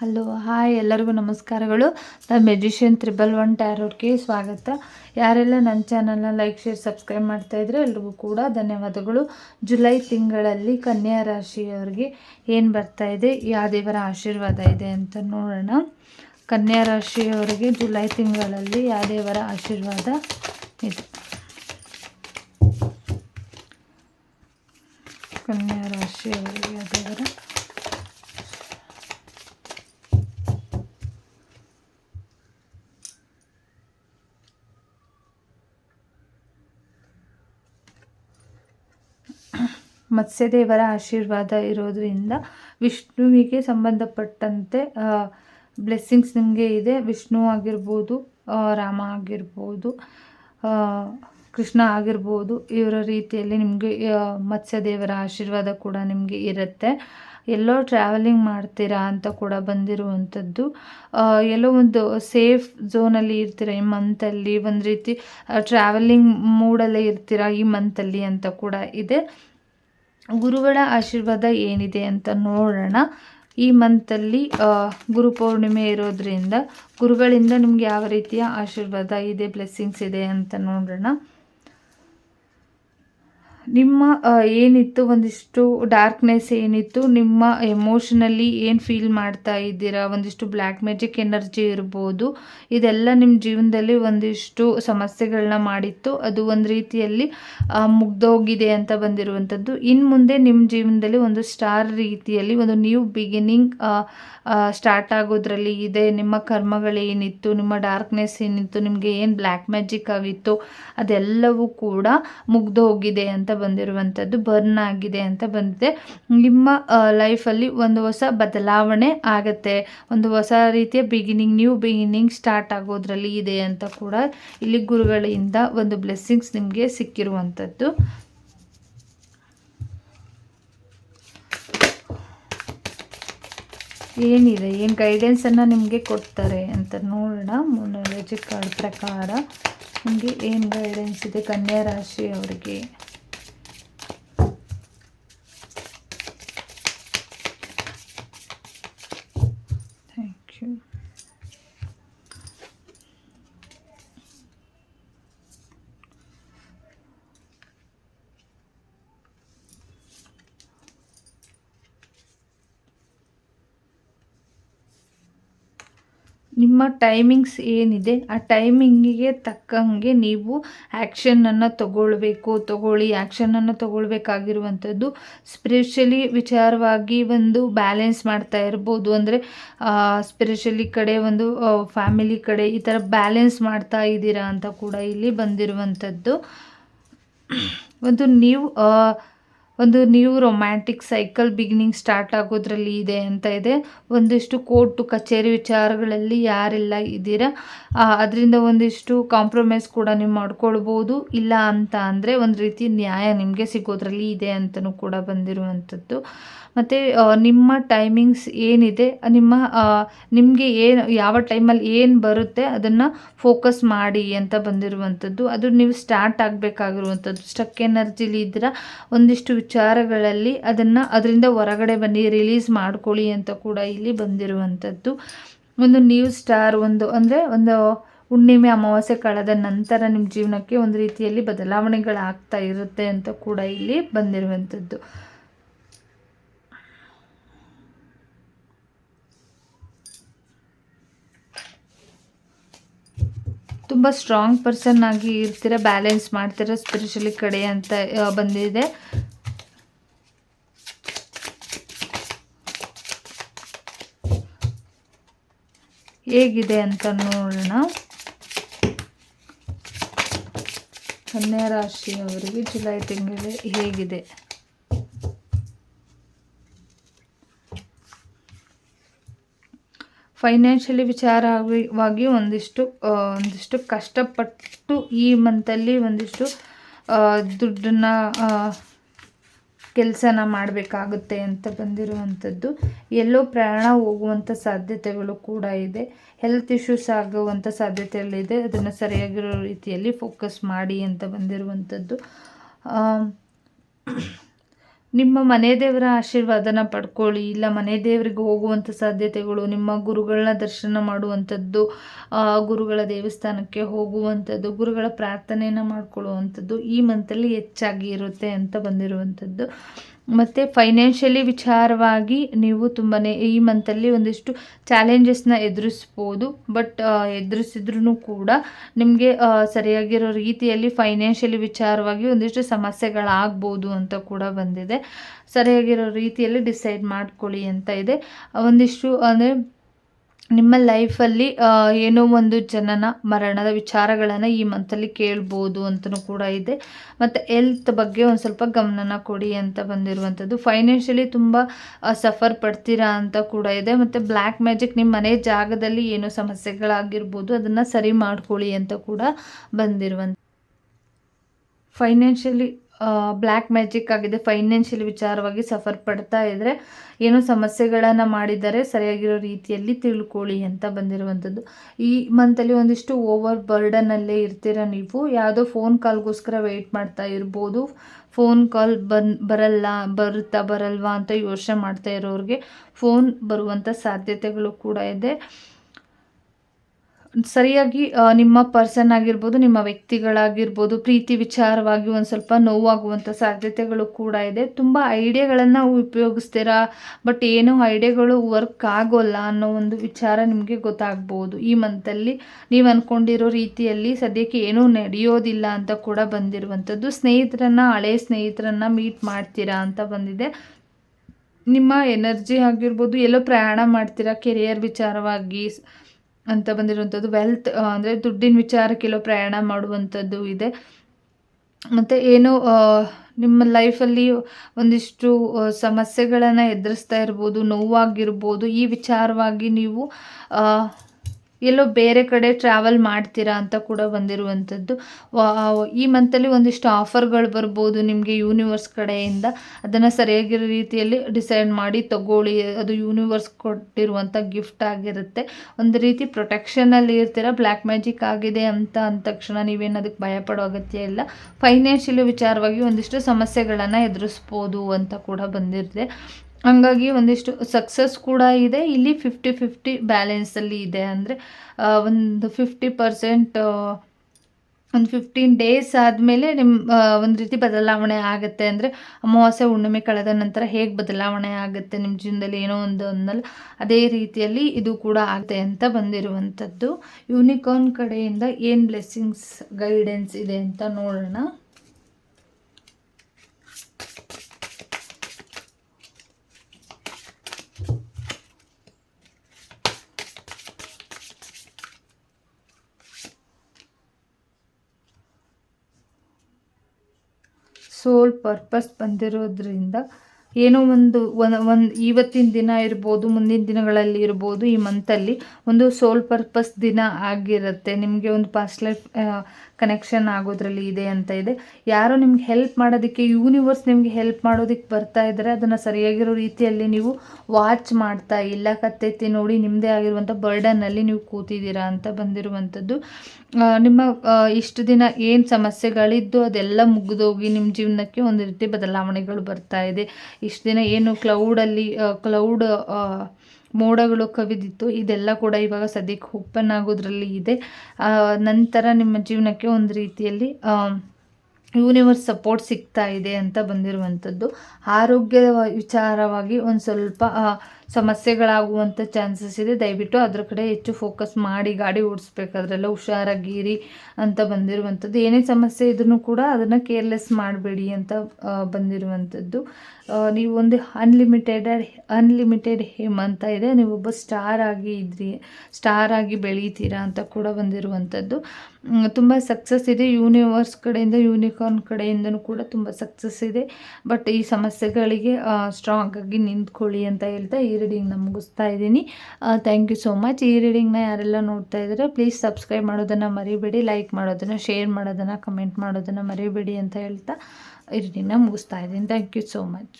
Hello, hi ಎಲ್ಲರಿಗೂ ನಮಸ್ಕಾರಗಳು. The magician triple one ಟ್ಯಾರೋರ್ಗೆ ಸ್ವಾಗತ. ಯಾರೆಲ್ಲ ನನ್ನ ಚಾನಲ್ನ ಲೈಕ್ ಶೇರ್ ಸಬ್ಸ್ಕ್ರೈಬ್ ಮಾಡ್ತಾ ಇದ್ರೆ ಎಲ್ರಿಗೂ ಕೂಡ ಧನ್ಯವಾದಗಳು. ಜುಲೈ ತಿಂಗಳಲ್ಲಿ ಕನ್ಯಾ ರಾಶಿಯವರಿಗೆ ಏನು ಬರ್ತಾ ಇದೆ ಯಾವ ದೇವರ ಆಶೀರ್ವಾದ ಇದೆ ಅಂತ ನೋಡೋಣ. ಕನ್ಯಾ ರಾಶಿಯವರಿಗೆ ಜುಲೈ ತಿಂಗಳಲ್ಲಿ ಯಾವ ದೇವರ ಆಶೀರ್ವಾದ ಇದೆ. ಕನ್ಯಾ ರಾಶಿಯವರಿಗೆ ಯಾವ ದೇವರ ಮತ್ಸ್ಯದೇವರ ಆಶೀರ್ವಾದ ಇರೋದ್ರಿಂದ ವಿಷ್ಣುವಿಗೆ ಸಂಬಂಧಪಟ್ಟಂತೆ ಬ್ಲೆಸ್ಸಿಂಗ್ಸ್ ನಿಮಗೆ ಇದೆ. ವಿಷ್ಣು ಆಗಿರ್ಬೋದು ರಾಮ ಆಗಿರ್ಬೋದು ಕೃಷ್ಣ ಆಗಿರ್ಬೋದು, ಇವರ ರೀತಿಯಲ್ಲಿ ನಿಮಗೆ ಮತ್ಸ್ಯದೇವರ ಆಶೀರ್ವಾದ ಕೂಡ ನಿಮಗೆ ಇರುತ್ತೆ. ಎಲ್ಲೋ ಟ್ರಾವೆಲಿಂಗ್ ಮಾಡ್ತೀರಾ ಅಂತ ಕೂಡ ಬಂದಿರುವಂಥದ್ದು. ಎಲ್ಲೋ ಒಂದು ಸೇಫ್ ಝೋನಲ್ಲಿ ಇರ್ತೀರ ಈ ಮಂತಲ್ಲಿ ಒಂದು ರೀತಿ ಟ್ರಾವೆಲಿಂಗ್ ಮೂಡಲ್ಲೇ ಇರ್ತೀರಾ ಈ ಮಂತಲ್ಲಿ ಅಂತ ಕೂಡ ಇದೆ. ಗುರುಗಳ ಆಶೀರ್ವಾದ ಏನಿದೆ ಅಂತ ನೋಡೋಣ. ಈ ಮಂತಲ್ಲಿ ಗುರು ಪೌರ್ಣಿಮೆ ಇರೋದ್ರಿಂದ ಗುರುಗಳಿಂದ ನಿಮ್ಗೆ ಯಾವ ರೀತಿಯ ಆಶೀರ್ವಾದ ಇದೆ ಬ್ಲೆಸ್ಸಿಂಗ್ಸ್ ಇದೆ ಅಂತ ನೋಡೋಣ. ನಿಮ್ಮ ಏನಿತ್ತು? ಒಂದಿಷ್ಟು ಡಾರ್ಕ್ನೆಸ್ ಏನಿತ್ತು? ನಿಮ್ಮ ಎಮೋಷನಲ್ಲಿ ಏನು ಫೀಲ್ ಮಾಡ್ತಾ ಇದ್ದೀರಾ? ಒಂದಿಷ್ಟು ಬ್ಲ್ಯಾಕ್ ಮ್ಯಾಜಿಕ್ ಎನರ್ಜಿ ಇರ್ಬೋದು. ಇದೆಲ್ಲ ನಿಮ್ಮ ಜೀವನದಲ್ಲಿ ಒಂದಿಷ್ಟು ಸಮಸ್ಯೆಗಳನ್ನ ಮಾಡಿತ್ತು. ಅದು ಒಂದು ರೀತಿಯಲ್ಲಿ ಮುಗ್ದೋಗಿದೆ ಅಂತ ಬಂದಿರುವಂಥದ್ದು. ಇನ್ನು ಮುಂದೆ ನಿಮ್ಮ ಜೀವನದಲ್ಲಿ ಒಂದು ಸ್ಟಾರ್ ರೀತಿಯಲ್ಲಿ, ಒಂದು ನ್ಯೂ ಬಿಗಿನಿಂಗ್ ಸ್ಟಾರ್ಟ್ ಆಗೋದ್ರಲ್ಲಿ ಇದೆ. ನಿಮ್ಮ ಕರ್ಮಗಳೇನಿತ್ತು ನಿಮ್ಮ ಡಾರ್ಕ್ನೆಸ್ ಏನಿತ್ತು? ನಿಮಗೆ ಏನು ಬ್ಲ್ಯಾಕ್ ಮ್ಯಾಜಿಕ್ ಆಗಿತ್ತು ಅದೆಲ್ಲವೂ ಕೂಡ ಮುಗ್ದು ಹೋಗಿದೆ ಅಂತ ಬಂದಿರುವಂಥದ್ದು ಬರ್ನ್ ಆಗಿದೆ ಅಂತ ಬಂದಿದೆ. ನಿಮ್ಮ ಲೈಫಲ್ಲಿ ಒಂದು ಹೊಸ ಬದಲಾವಣೆ ಆಗುತ್ತೆ. ಒಂದು ಹೊಸ ರೀತಿಯ ಬಿಗಿನಿಂಗ್ ನ್ಯೂ ಬಿಗಿನಿಂಗ್ ಸ್ಟಾರ್ಟ್ ಆಗೋದ್ರಲ್ಲಿ ಇದೆ ಅಂತ ಕೂಡ ಇಲ್ಲಿ ಗುರುಗಳಿಂದ ಒಂದು ಬ್ಲೆಸ್ಸಿಂಗ್ಸ್ ನಿಮಗೆ ಸಿಕ್ಕಿರುವಂಥದ್ದು. ಏನಿದೆ? ಏನು ಗೈಡೆನ್ಸನ್ನು ನಿಮಗೆ ಕೊಡ್ತಾರೆ ಅಂತ ನೋಡೋಣ. ಮೊನಾಲಜಿ ಕಾರ್ಡ್ ಪ್ರಕಾರ ನಿಮಗೆ ಏನು ಗೈಡೆನ್ಸ್ ಇದೆ ಕನ್ಯಾ ರಾಶಿ ಅವರಿಗೆ ನಿಮ್ಮ ಟೈಮಿಂಗ್ಸ್ ಏನಿದೆ, ಆ ಟೈಮಿಂಗಿಗೆ ತಕ್ಕಂಗೆ ನೀವು ಆ್ಯಕ್ಷನನ್ನು ತಗೊಳ್ಬೇಕು, ತಗೊಳ್ಳಿ. ಆ್ಯಕ್ಷನನ್ನು ತಗೊಳ್ಬೇಕಾಗಿರುವಂಥದ್ದು ಸ್ಪಿರಿಚುಲಿ ವಿಚಾರವಾಗಿ ಒಂದು ಬ್ಯಾಲೆನ್ಸ್ ಮಾಡ್ತಾ ಇರ್ಬೋದು. ಅಂದರೆ ಸ್ಪಿರಿಚುಲಿ ಕಡೆ ಒಂದು ಫ್ಯಾಮಿಲಿ ಕಡೆ ಈ ಥರ ಬ್ಯಾಲೆನ್ಸ್ ಮಾಡ್ತಾ ಇದ್ದೀರಾ ಅಂತ ಕೂಡ ಇಲ್ಲಿ ಬಂದಿರುವಂಥದ್ದು. ಒಂದು ನೀವು ಒಂದು new romantic cycle beginning start ಆಗೋದ್ರಲ್ಲಿ ಇದೆ ಅಂತ ಇದೆ. ಒಂದಿಷ್ಟು ಕೋರ್ಟು ಕಚೇರಿ ವಿಚಾರಗಳಲ್ಲಿ ಯಾರೆಲ್ಲ ಇದ್ದೀರಾ ಅದರಿಂದ ಒಂದಿಷ್ಟು ಕಾಂಪ್ರಮೈಸ್ ಕೂಡ ನೀವು ಮಾಡ್ಕೊಳ್ಬೋದು. ಇಲ್ಲ ಅಂತ ಅಂದರೆ ಒಂದು ರೀತಿ ನ್ಯಾಯ ನಿಮಗೆ ಸಿಗೋದ್ರಲ್ಲಿ ಇದೆ ಅಂತಲೂ ಕೂಡ ಬಂದಿರುವಂಥದ್ದು. ಮತ್ತು ನಿಮ್ಮ ಟೈಮಿಂಗ್ಸ್ ಏನಿದೆ, ನಿಮ್ಮ ನಿಮಗೆ ಏನು, ಯಾವ ಟೈಮಲ್ಲಿ ಏನು ಬರುತ್ತೆ ಅದನ್ನು ಫೋಕಸ್ ಮಾಡಿ ಅಂತ ಬಂದಿರುವಂಥದ್ದು. ಅದು ನೀವು ಸ್ಟಾರ್ಟ್ ಆಗಬೇಕಾಗಿರುವಂಥದ್ದು. ಸ್ಟಕ್ ಎನರ್ಜಿಲಿ ಇದ್ದರೆ ಒಂದಿಷ್ಟು ವಿಚಾರಗಳಲ್ಲಿ ಅದನ್ನು ಅದರಿಂದ ಹೊರಗಡೆ ಬನ್ನಿ ರಿಲೀಸ್ ಮಾಡ್ಕೊಳ್ಳಿ ಅಂತ ಕೂಡ ಇಲ್ಲಿ ಬಂದಿರುವಂಥದ್ದು. ಒಂದು ನ್ಯೂ ಸ್ಟಾರ್ ಒಂದು, ಅಂದರೆ ಒಂದು ಹುಣ್ಣಿಮೆ ಅಮಾವಾಸ್ಯೆ ಕಳೆದ ನಂತರ ನಿಮ್ಮ ಜೀವನಕ್ಕೆ ಒಂದು ರೀತಿಯಲ್ಲಿ ಬದಲಾವಣೆಗಳಾಗ್ತಾ ಇರುತ್ತೆ ಅಂತ ಕೂಡ ಇಲ್ಲಿ ಬಂದಿರುವಂಥದ್ದು. ತುಂಬ ಸ್ಟ್ರಾಂಗ್ ಪರ್ಸನ್ ಆಗಿ ಇರ್ತೀರ ಬ್ಯಾಲೆನ್ಸ್ ಮಾಡ್ತೀರ ಸ್ಪಿರಿಚುಲಿ ಕಡೆ ಅಂತ ಬಂದಿದೆ. ಹೇಗಿದೆ ಅಂತ ನೋಡೋಣ. ಕನ್ಯಾ ರಾಶಿಯವರಿಗೆ ಜುಲೈ ತಿಂಗಳು ಹೇಗಿದೆ. ಫೈನಾನ್ಷಿಯಲಿ ವಿಚಾರವಾಗಿ ಒಂದಿಷ್ಟು ಒಂದಿಷ್ಟು ಕಷ್ಟಪಟ್ಟು ಈ ಮಂತಲ್ಲಿ ಒಂದಿಷ್ಟು ದುಡ್ಡನ್ನು ಕೆಲಸನ ಮಾಡಬೇಕಾಗುತ್ತೆ ಅಂತ ಬಂದಿರುವಂಥದ್ದು. ಎಲ್ಲೋ ಪ್ರಯಾಣ ಹೋಗುವಂಥ ಸಾಧ್ಯತೆಗಳು ಕೂಡ ಇದೆ. ಹೆಲ್ತ್ ಇಶ್ಯೂಸ್ ಆಗುವಂಥ ಸಾಧ್ಯತೆಗಳಿದೆ. ಅದನ್ನು ಸರಿಯಾಗಿರೋ ರೀತಿಯಲ್ಲಿ ಫೋಕಸ್ ಮಾಡಿ ಅಂತ ಬಂದಿರುವಂಥದ್ದು. ನಿಮ್ಮ ಮನೆ ದೇವರ ಆಶೀರ್ವಾದನ ಪಡ್ಕೊಳ್ಳಿ, ಇಲ್ಲ ಮನೆ ದೇವರಿಗೆ ಹೋಗುವಂಥ ಸಾಧ್ಯತೆಗಳು, ನಿಮ್ಮ ಗುರುಗಳನ್ನ ದರ್ಶನ ಮಾಡುವಂಥದ್ದು ಗುರುಗಳ ದೇವಸ್ಥಾನಕ್ಕೆ ಹೋಗುವಂಥದ್ದು, ಗುರುಗಳ ಪ್ರಾರ್ಥನೆಯನ್ನು ಮಾಡ್ಕೊಳ್ಳುವಂಥದ್ದು ಈ ಮಂತಲ್ಲಿ ಹೆಚ್ಚಾಗಿ ಇರುತ್ತೆ ಅಂತ ಬಂದಿರುವಂಥದ್ದು. ಮತ್ತು ಫೈನಾನ್ಷಿಯಲಿ ವಿಚಾರವಾಗಿ ನೀವು ತುಂಬಾ ಈ ಮಂತಲ್ಲಿ ಒಂದಿಷ್ಟು ಚಾಲೆಂಜಸ್ನ ಎದುರಿಸ್ಬೋದು. ಬಟ್ ಎದುರಿಸಿದ್ರೂ ಕೂಡ ನಿಮಗೆ ಸರಿಯಾಗಿರೋ ರೀತಿಯಲ್ಲಿ ಫೈನಾನ್ಷಿಯಲಿ ವಿಚಾರವಾಗಿ ಒಂದಿಷ್ಟು ಸಮಸ್ಯೆಗಳಾಗ್ಬೋದು ಅಂತ ಕೂಡ ಬಂದಿದೆ. ಸರಿಯಾಗಿರೋ ರೀತಿಯಲ್ಲಿ ಡಿಸೈಡ್ ಮಾಡ್ಕೊಳ್ಳಿ ಅಂತ ಇದೆ. ಒಂದಿಷ್ಟು, ಅಂದರೆ ನಿಮ್ಮ ಲೈಫಲ್ಲಿ ಏನೋ ಒಂದು ಜನನ, ಮರಣದ ವಿಚಾರಗಳನ್ನು ಈ ಮಂತಲ್ಲಿ ಕೇಳ್ಬೋದು ಅಂತಲೂ ಕೂಡ ಇದೆ. ಮತ್ತು ಎಲ್ತ್ ಬಗ್ಗೆ ಒಂದು ಸ್ವಲ್ಪ ಗಮನನ ಕೊಡಿ ಅಂತ ಬಂದಿರುವಂಥದ್ದು. ಫೈನಾನ್ಷಿಯಲಿ ತುಂಬ ಸಫರ್ ಪಡ್ತೀರಾ ಅಂತ ಕೂಡ ಇದೆ. ಮತ್ತು ಬ್ಲ್ಯಾಕ್ ಮ್ಯಾಜಿಕ್ ನಿಮ್ಮ ಮನೆ ಜಾಗದಲ್ಲಿ ಏನೋ ಸಮಸ್ಯೆಗಳಾಗಿರ್ಬೋದು, ಅದನ್ನು ಸರಿ ಮಾಡ್ಕೊಳ್ಳಿ ಅಂತ ಕೂಡ ಬಂದಿರುವಂಥ ಫೈನಾನ್ಷಿಯಲಿ ಬ್ಲ್ಯಾಕ್ ಮ್ಯಾಜಿಕ್ ಆಗಿದೆ. ಫೈನಾನ್ಷಿಯಲ್ ವಿಚಾರವಾಗಿ ಸಫರ್ ಪಡ್ತಾ ಇದ್ದರೆ ಏನೋ ಸಮಸ್ಯೆಗಳನ್ನು ಮಾಡಿದ್ದಾರೆ ಸರಿಯಾಗಿರೋ ರೀತಿಯಲ್ಲಿ ತಿಳ್ಕೊಳ್ಳಿ ಅಂತ ಬಂದಿರುವಂಥದ್ದು. ಈ ಮಂತಲ್ಲಿ ಒಂದಿಷ್ಟು ಓವರ್ ಬರ್ಡನಲ್ಲೇ ಇರ್ತೀರ ನೀವು? ಯಾವುದೋ ಫೋನ್ ಕಾಲ್ಗೋಸ್ಕರ ವೆಯ್ಟ್ ಮಾಡ್ತಾ ಇರ್ಬೋದು. ಫೋನ್ ಕಾಲ್ ಬನ್, ಬರಲ್ಲ, ಬರುತ್ತಾ ಬರಲ್ವಾ ಅಂತ ಯೋಚನೆ ಮಾಡ್ತಾ ಇರೋರಿಗೆ ಫೋನ್ ಬರುವಂಥ ಸಾಧ್ಯತೆಗಳು ಕೂಡ ಇದೆ. ಸರಿಯಾಗಿ ನಿಮ್ಮ ಪರ್ಸನ್ ಆಗಿರ್ಬೋದು, ನಿಮ್ಮ ವ್ಯಕ್ತಿಗಳಾಗಿರ್ಬೋದು, ಪ್ರೀತಿ ವಿಚಾರವಾಗಿ ಒಂದು ಸ್ವಲ್ಪ ನೋವಾಗುವಂಥ ಸಾಧ್ಯತೆಗಳು ಕೂಡ ಇದೆ. ತುಂಬ ಐಡಿಯಾಗಳನ್ನು ಉಪಯೋಗಿಸ್ತೀರಾ? ಬಟ್ ಏನೋ ಐಡಿಯಾಗಳು ವರ್ಕ್ ಆಗೋಲ್ಲ ಅನ್ನೋ ಒಂದು ವಿಚಾರ ನಿಮಗೆ ಗೊತ್ತಾಗ್ಬೋದು. ಈ ಮಂತಲ್ಲಿ ನೀವು ಅಂದ್ಕೊಂಡಿರೋ ರೀತಿಯಲ್ಲಿ ಸದ್ಯಕ್ಕೆ ಏನೂ ನಡೆಯೋದಿಲ್ಲ ಅಂತ ಕೂಡ ಬಂದಿರುವಂಥದ್ದು. ಸ್ನೇಹಿತರನ್ನು ಹಳೆಯ ಸ್ನೇಹಿತರನ್ನು ಮೀಟ್ ಮಾಡ್ತೀರಾ ಅಂತ ಬಂದಿದೆ. ನಿಮ್ಮ ಎನರ್ಜಿ ಆಗಿರ್ಬೋದು, ಎಲ್ಲೋ ಪ್ರಯಾಣ ಮಾಡ್ತೀರಾ? ಕೆರಿಯರ್ ವಿಚಾರವಾಗಿ ಅಂತ ಬಂದಿರುವಂಥದ್ದು. ವೆಲ್ತ್ ಅಂದರೆ ದುಡ್ಡಿನ ವಿಚಾರಕ್ಕೆಲ್ಲೋ ಪ್ರಯಾಣ ಮಾಡುವಂಥದ್ದು ಇದೆ. ಮತ್ತು ಏನು ನಿಮ್ಮ ಲೈಫಲ್ಲಿ ಒಂದಿಷ್ಟು ಸಮಸ್ಯೆಗಳನ್ನು ಎದುರಿಸ್ತಾ ಇರ್ಬೋದು, ನೋವಾಗಿರ್ಬೋದು, ಈ ವಿಚಾರವಾಗಿ ನೀವು ಎಲ್ಲೋ ಬೇರೆ ಕಡೆ ಟ್ರಾವೆಲ್ ಮಾಡ್ತೀರಾ ಅಂತ ಕೂಡ ಬಂದಿರುವಂಥದ್ದು. ಈ ಮಂತಲ್ಲಿ ಒಂದಿಷ್ಟು ಆಫರ್ಗಳು ಬರ್ಬೋದು ನಿಮಗೆ ಯೂನಿವರ್ಸ್ ಕಡೆಯಿಂದ. ಅದನ್ನು ಸರಿಯಾಗಿರೋ ರೀತಿಯಲ್ಲಿ ಡಿಸೈಡ್ ಮಾಡಿ ತಗೊಳ್ಳಿ. ಅದು ಯೂನಿವರ್ಸ್ ಕೊಟ್ಟಿರುವಂಥ ಗಿಫ್ಟ್ ಆಗಿರುತ್ತೆ. ಒಂದು ರೀತಿ ಪ್ರೊಟೆಕ್ಷನಲ್ಲಿ ಇರ್ತೀರ ಬ್ಲ್ಯಾಕ್ ಮ್ಯಾಜಿಕ್ ಆಗಿದೆ ಅಂತ ಅಂದ ತಕ್ಷಣ ನೀವೇನು ಅದಕ್ಕೆ ಭಯಪಡೋ ಅಗತ್ಯ ಇಲ್ಲ. ಫೈನಾನ್ಷಿಯಲಿ ವಿಚಾರವಾಗಿ ಒಂದಿಷ್ಟು ಸಮಸ್ಯೆಗಳನ್ನು ಎದುರಿಸ್ಬೋದು ಅಂತ ಕೂಡ ಬಂದಿರುತ್ತೆ ಹಂಗಾಗಿ ಒಂದಿಷ್ಟು ಸಕ್ಸಸ್ ಕೂಡ ಇದೆ. ಇಲ್ಲಿ ಫಿಫ್ಟಿ ಫಿಫ್ಟಿ ಬ್ಯಾಲೆನ್ಸಲ್ಲಿ ಇದೆ. ಅಂದರೆ ಒಂದು ಫಿಫ್ಟಿ ಪರ್ಸೆಂಟ್ ಒಂದು ಫಿಫ್ಟೀನ್ ಡೇಸ್ ಆದಮೇಲೆ ನಿಮ್ಮ ಒಂದು ರೀತಿ ಬದಲಾವಣೆ ಆಗುತ್ತೆ. ಅಂದರೆ, ಅಮಾವಾಸ್ಯೆ, ಹುಣ್ಣಿಮೆ ಕಳೆದ ನಂತರ ಹೇಗೆ ಬದಲಾವಣೆ ಆಗುತ್ತೆ ನಿಮ್ಮ ಜೀವನದಲ್ಲಿ ಏನೋ ಒಂದು ಅನ್ನಲ್ಲ, ಅದೇ ರೀತಿಯಲ್ಲಿ ಇದು ಕೂಡ ಆಗುತ್ತೆ ಅಂತ ಬಂದಿರುವಂಥದ್ದು. ಯೂನಿಕಾರ್ನ್ ಕಡೆಯಿಂದ ಏನು ಬ್ಲೆಸ್ಸಿಂಗ್ಸ್ ಗೈಡೆನ್ಸ್ ಇದೆ ಅಂತ ನೋಡೋಣ. ಸೋಲ್ ಪರ್ಪಸ್ ಬಂದಿರೋದ್ರಿಂದ ಏನೋ ಒಂದು ಒಂದು ಇವತ್ತಿನ ದಿನ ಇರ್ಬೋದು, ಮುಂದಿನ ದಿನಗಳಲ್ಲಿ ಇರ್ಬೋದು, ಈ ಮಂತಲ್ಲಿ ಒಂದು ಸೋಲ್ ಪರ್ಪಸ್ ದಿನ ಆಗಿರುತ್ತೆ. ನಿಮಗೆ ಒಂದು ಪಾಸ್ಟ್ ಲೈಫ್ ಕನೆಕ್ಷನ್ ಆಗೋದ್ರಲ್ಲಿ ಇದೆ ಅಂತ ಇದೆ. ಯಾರೋ ನಿಮ್ಗೆ ಹೆಲ್ಪ್ ಮಾಡೋದಕ್ಕೆ ಯೂನಿವರ್ಸ್ ನಿಮಗೆ ಹೆಲ್ಪ್ ಮಾಡೋದಕ್ಕೆ ಬರ್ತಾ ಇದ್ದರೆ. ಅದನ್ನು ಸರಿಯಾಗಿರೋ ರೀತಿಯಲ್ಲಿ ನೀವು ವಾಚ್ ಮಾಡ್ತಾ ಇಲ್ಲ. ಕತ್ತೆತ್ತಿ ನೋಡಿ ನಿಮ್ಮದೇ ಆಗಿರುವಂಥ ಬರ್ಡನ್ನಲ್ಲಿ ನೀವು ಕೂತಿದ್ದೀರಾ ಅಂತ ಬಂದಿರುವಂಥದ್ದು. ನಿಮ್ಮ ಇಷ್ಟು ದಿನ ಏನು ಸಮಸ್ಯೆಗಳಿದ್ದು ಅದೆಲ್ಲ ಮುಗಿದೋಗಿ ನಿಮ್ಮ ಜೀವನಕ್ಕೆ ಒಂದು ರೀತಿ ಬದಲಾವಣೆಗಳು ಬರ್ತಾ ಇದೆ. ಇಷ್ಟು ದಿನ ಏನು ಕ್ಲೌಡಲ್ಲಿ ಕ್ಲೌಡ್ ಮೋಡಗಳು ಕವಿದಿತ್ತು, ಇದೆಲ್ಲ ಕೂಡ ಇವಾಗ ಸದ್ಯಕ್ಕೆ ಓಪನ್ ಆಗೋದ್ರಲ್ಲಿ ಇದೆ. ನಂತರ ನಿಮ್ಮ ಜೀವನಕ್ಕೆ ಒಂದು ರೀತಿಯಲ್ಲಿ ಯೂನಿವರ್ಸ್ ಸಪೋರ್ಟ್ ಸಿಗ್ತಾ ಇದೆ ಅಂತ ಬಂದಿರುವಂಥದ್ದು. ಆರೋಗ್ಯದ ವಿಚಾರವಾಗಿ ಒಂದು ಸ್ವಲ್ಪ ಸಮಸ್ಯೆಗಳಾಗುವಂಥ ಚಾನ್ಸಸ್ ಇದೆ. ದಯವಿಟ್ಟು ಅದ್ರ ಕಡೆ ಹೆಚ್ಚು ಫೋಕಸ್ ಮಾಡಿ, ಗಾಡಿ ಓಡಿಸ್ಬೇಕಾದ್ರೆಲ್ಲ ಹುಷಾರಾಗಿರಿ ಅಂತ ಬಂದಿರುವಂಥದ್ದು. ಏನೇ ಸಮಸ್ಯೆ ಇದ್ರೂ ಕೂಡ ಅದನ್ನು ಕೇರ್ಲೆಸ್ ಮಾಡಬೇಡಿ ಅಂತ ಬಂದಿರುವಂಥದ್ದು. ನೀವು ಒಂದು ಅನ್ಲಿಮಿಟೆಡ್ ಅನ್ಲಿಮಿಟೆಡ್ ಹೇಮ್ ಅಂತ ಇದೆ. ನೀವು ಒಬ್ಬ ಸ್ಟಾರ್ ಆಗಿ ಇದ್ರಿ ಸ್ಟಾರ್ ಆಗಿ ಬೆಳೀತೀರಾ ಅಂತ ಕೂಡ ಬಂದಿರುವಂಥದ್ದು. ತುಂಬ ಸಕ್ಸಸ್ ಇದೆ. ಯೂನಿವರ್ಸ್ ಕಡೆಯಿಂದ ಯೂನಿಕಾರ್ನ್ ಕಡೆಯಿಂದನೂ ಕೂಡ ತುಂಬ ಸಕ್ಸಸ್ ಇದೆ. ಬಟ್ ಈ ಸಮಸ್ಯೆಗಳಿಗೆ ಸ್ಟ್ರಾಂಗ್ ಆಗಿ ನಿಂತ್ಕೊಳ್ಳಿ ಅಂತ ಹೇಳ್ತಾ ಈ ರೀಡಿಂಗ್ನ ಮುಗಿಸ್ತಾ ಇದ್ದೀನಿ. ಥ್ಯಾಂಕ್ ಯು ಸೋ ಮಚ್ ಈ ರೀಡಿಂಗ್ನ ಯಾರೆಲ್ಲ ನೋಡ್ತಾ ಇದ್ದಾರೆ ಪ್ಲೀಸ್ ಸಬ್ಸ್ಕ್ರೈಬ್ ಮಾಡೋದನ್ನು ಮರಿಬೇಡಿ ಲೈಕ್ ಮಾಡೋದನ್ನು ಶೇರ್ ಮಾಡೋದನ್ನು ಕಮೆಂಟ್ ಮಾಡೋದನ್ನು ಮರಿಬೇಡಿ ಅಂತ ಹೇಳ್ತಾ ಈ ರೀಡಿಂಗ್ನ ಮುಗಿಸ್ತಾ ಇದ್ದೀನಿ. Thank you so much